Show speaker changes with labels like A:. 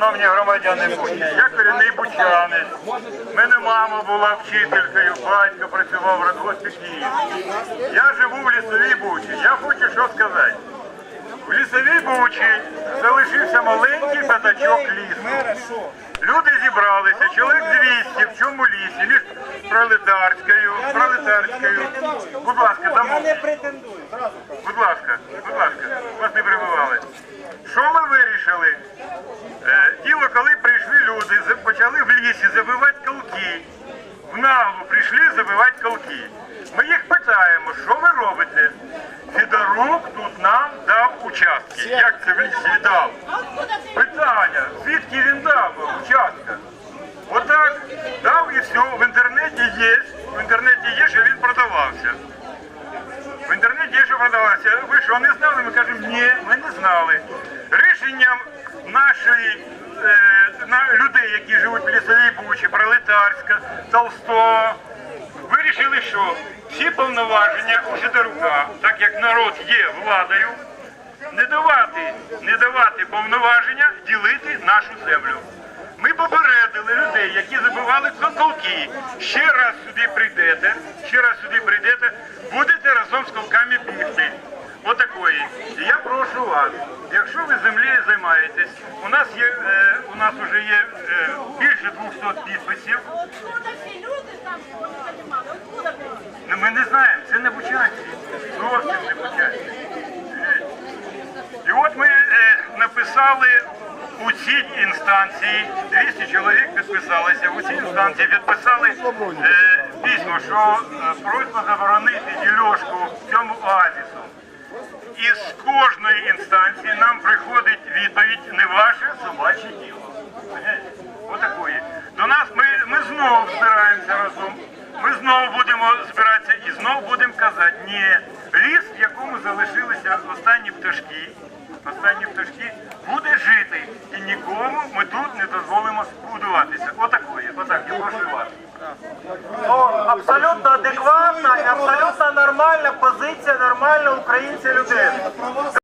A: Шановні громадяни Бучі, я корінний бучанець. Мене мама була вчителькою, батько працював в радгоспі Київ. Я живу в лісовій бучі. Я хочу що сказати. В лісовій бучі залишився маленький п'ятачок лісу. Люди зібралися, чоловік 200 в цьому лісі, між пролетарською, пролетарською. Будь ласка, дамо.
B: Не претендую.
A: Будь ласка, будь ласка, вас не прибивали. Що ми вирішили? Е, Діло, коли прийшли люди, почали в лісі забивати колки. В наглу прийшли забивати колки. Ми їх питаємо, що ви робите? Федорук тут нам дав участки. Як це в лісі дав? Питання, звідки він дав участка? Отак дав і все. В інтернеті є. В інтернеті є, що він продавався. В інтернеті є, що продавався. Ви що, не знали? Ми кажемо, ні, ми не знали. Рішенням нашої е, людей, які живуть в лісовій бучі, Пролетарська, Толстого, вирішили, що всі повноваження у Федорука, так як народ є владою, не давати, не давати повноваження ділити нашу землю. Ми попередили людей, які забивали колки. Ще раз сюди прийдете, ще раз сюди прийдете, будете разом з колками бігти. Вас, якщо ви землею займаєтесь, у нас є е, у нас вже є е, більше 200 підписів. Ну, ми не знаємо, це не бучанці. Зовсім не бучанці. І от ми е, написали у цій інстанції, 200 чоловік підписалися, у цій інстанції підписали е, письмо, що е, просьба заборонити дільошку цьому оазісу. І з кожної інстанції нам приходить відповідь не ваше собаче діло. Отакої. До нас ми, ми знову збираємося разом. Ми знову будемо збиратися і знову будемо казати, ні, ліс, в якому залишилися останні пташки, останні пташки, буде жити. І нікому ми тут не дозволимо будуватися. Отакої. Отак, я прошу вас.
B: Ну, абсолютно адекватна і абсолютно нормальна позиція нормального українця людини.